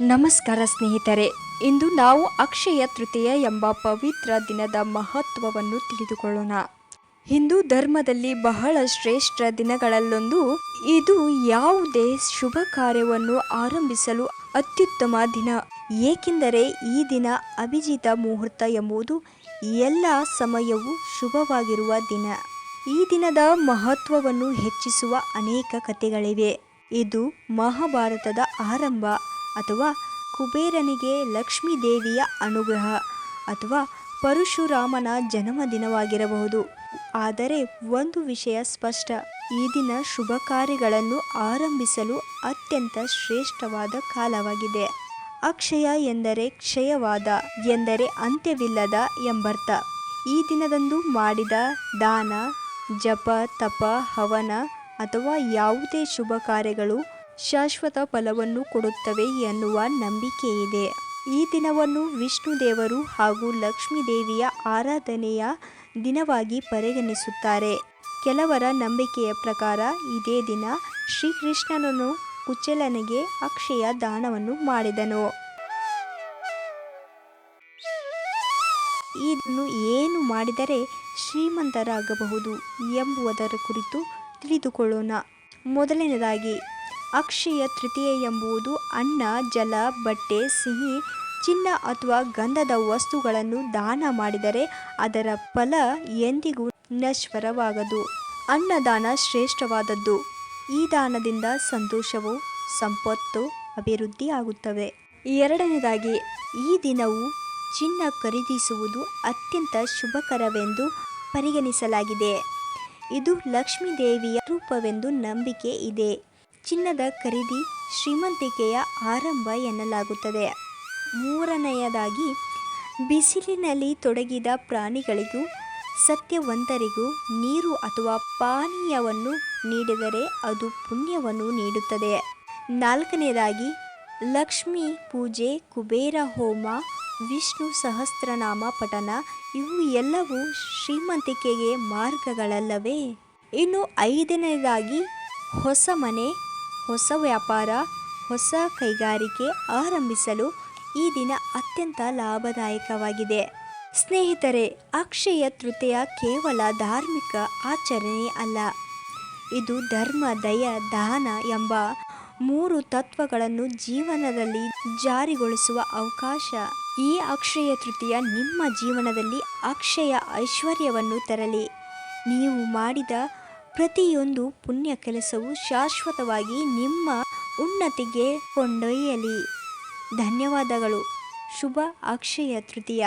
ನಮಸ್ಕಾರ ಸ್ನೇಹಿತರೆ, ಇಂದು ನಾವು ಅಕ್ಷಯ ತೃತೀಯ ಎಂಬ ಪವಿತ್ರ ದಿನದ ಮಹತ್ವವನ್ನು ತಿಳಿದುಕೊಳ್ಳೋಣ. ಹಿಂದೂ ಧರ್ಮದಲ್ಲಿ ಬಹಳ ಶ್ರೇಷ್ಠ ದಿನಗಳಲ್ಲೊಂದು. ಇದು ಯಾವುದೇ ಶುಭ ಕಾರ್ಯವನ್ನು ಆರಂಭಿಸಲು ಅತ್ಯುತ್ತಮ ದಿನ. ಏಕೆಂದರೆ ಈ ದಿನ ಅಭಿಜಿತ ಮುಹೂರ್ತ ಎಂಬುದು ಎಲ್ಲ ಸಮಯವೂ ಶುಭವಾಗಿರುವ ದಿನ. ಈ ದಿನದ ಮಹತ್ವವನ್ನು ಹೆಚ್ಚಿಸುವ ಅನೇಕ ಕಥೆಗಳಿವೆ. ಇದು ಮಹಾಭಾರತದ ಆರಂಭ. ಅಥವಾ ಕುಬೇರನಿಗೆ ಲಕ್ಷ್ಮೀ ದೇವಿಯ ಅನುಗ್ರಹ ಅಥವಾ ಪರಶುರಾಮನ ಜನ್ಮದಿನವಾಗಿರಬಹುದು. ಆದರೆ ಒಂದು ವಿಷಯ ಸ್ಪಷ್ಟ, ಈ ದಿನ ಶುಭ ಕಾರ್ಯಗಳನ್ನು ಆರಂಭಿಸಲು ಅತ್ಯಂತ ಶ್ರೇಷ್ಠವಾದ ಕಾಲವಾಗಿದೆ. ಅಕ್ಷಯ ಎಂದರೆ ಕ್ಷಯವಾದ, ಎಂದರೆ ಅಂತ್ಯವಿಲ್ಲದ ಎಂಬರ್ಥ. ಈ ದಿನದಂದು ಮಾಡಿದ ದಾನ, ಜಪ, ತಪ, ಹವನ ಅಥವಾ ಯಾವುದೇ ಶುಭ ಕಾರ್ಯಗಳು ಶಾಶ್ವತ ಫಲವನ್ನು ಕೊಡುತ್ತವೆ ಎನ್ನುವ ಇದೆ ಈ ದಿನವನ್ನು ವಿಷ್ಣು ದೇವರು ಹಾಗೂ ಲಕ್ಷ್ಮೀ ದೇವಿಯ ಆರಾಧನೆಯ ದಿನವಾಗಿ ಪರಿಗಣಿಸುತ್ತಾರೆ. ಕೆಲವರ ನಂಬಿಕೆಯ ಪ್ರಕಾರ ಇದೇ ದಿನ ಶ್ರೀಕೃಷ್ಣನನ್ನು ಕುಚಲನಿಗೆ ಅಕ್ಷಯ ದಾನವನ್ನು ಮಾಡಿದನು. ಇದನ್ನು ಏನು ಮಾಡಿದರೆ ಶ್ರೀಮಂತರಾಗಬಹುದು ಎಂಬುದರ ಕುರಿತು ತಿಳಿದುಕೊಳ್ಳೋಣ. ಮೊದಲನೇದಾಗಿ ಅಕ್ಷಯ ತೃತೀಯ ಎಂಬುದು ಅನ್ನ, ಜಲ, ಬಟ್ಟೆ, ಸಿಹಿ, ಚಿನ್ನ ಅಥವಾ ಗಂಧದ ವಸ್ತುಗಳನ್ನು ದಾನ ಮಾಡಿದರೆ ಅದರ ಫಲ ಎಂದಿಗೂ ನಶ್ವರವಾಗದು. ಅನ್ನದಾನ ಶ್ರೇಷ್ಠವಾದದ್ದು. ಈ ದಾನದಿಂದ ಸಂತೋಷವು ಸಂಪತ್ತು ಅಭಿವೃದ್ಧಿ ಆಗುತ್ತವೆ ಎರಡನೇದಾಗಿ, ಈ ದಿನವು ಚಿನ್ನ ಖರೀದಿಸುವುದು ಅತ್ಯಂತ ಶುಭಕರವೆಂದು ಪರಿಗಣಿಸಲಾಗಿದೆ. ಇದು ಲಕ್ಷ್ಮೀ ದೇವಿಯ ರೂಪವೆಂದು ನಂಬಿಕೆ ಇದೆ. ಚಿನ್ನದ ಖರೀದಿ ಶ್ರೀಮಂತಿಕೆಯ ಆರಂಭ ಎನ್ನಲಾಗುತ್ತದೆ. ಮೂರನೆಯದಾಗಿ, ಬಿಸಿಲಿನಲ್ಲಿ ತೊಡಗಿದ ಪ್ರಾಣಿಗಳಿಗೂ, ಸತ್ಯವಂತರಿಗೂ ನೀರು ಅಥವಾ ಪಾನೀಯವನ್ನು ನೀಡಿದರೆ ಅದು ಪುಣ್ಯವನ್ನು ನೀಡುತ್ತದೆ. ನಾಲ್ಕನೆಯದಾಗಿ, ಲಕ್ಷ್ಮಿ ಪೂಜೆ, ಕುಬೇರ ಹೋಮ, ವಿಷ್ಣು ಸಹಸ್ರನಾಮ ಪಠನ ಇವು ಎಲ್ಲವೂ ಶ್ರೀಮಂತಿಕೆಗೆ ಮಾರ್ಗಗಳಲ್ಲವೇ. ಇನ್ನು ಐದನೇದಾಗಿ ಹೊಸ ಮನೆ ಹೊಸ ವ್ಯಾಪಾರ, ಹೊಸ ಕೈಗಾರಿಕೆ ಆರಂಭಿಸಲು ಈ ದಿನ ಅತ್ಯಂತ ಲಾಭದಾಯಕವಾಗಿದೆ. ಸ್ನೇಹಿತರೆ, ಅಕ್ಷಯ ತೃತೀಯ ಕೇವಲ ಧಾರ್ಮಿಕ ಆಚರಣೆ ಅಲ್ಲ. ಇದು ಧರ್ಮ, ದಯ, ದಾನ ಎಂಬ ಮೂರು ತತ್ವಗಳನ್ನು ಜೀವನದಲ್ಲಿ ಜಾರಿಗೊಳಿಸುವ ಅವಕಾಶ. ಈ ಅಕ್ಷಯ ತೃತೀಯ ನಿಮ್ಮ ಜೀವನದಲ್ಲಿ ಅಕ್ಷಯ ಐಶ್ವರ್ಯವನ್ನು ತರಲಿ. ನೀವು ಮಾಡಿದ ಪ್ರತಿಯೊಂದು ಪುಣ್ಯ ಕೆಲಸವು ಶಾಶ್ವತವಾಗಿ ನಿಮ್ಮ ಉನ್ನತಿಗೆ ಕೊಂಡೊಯ್ಯಲಿ. ಧನ್ಯವಾದಗಳು. ಶುಭ ಅಕ್ಷಯ ತೃತೀಯ.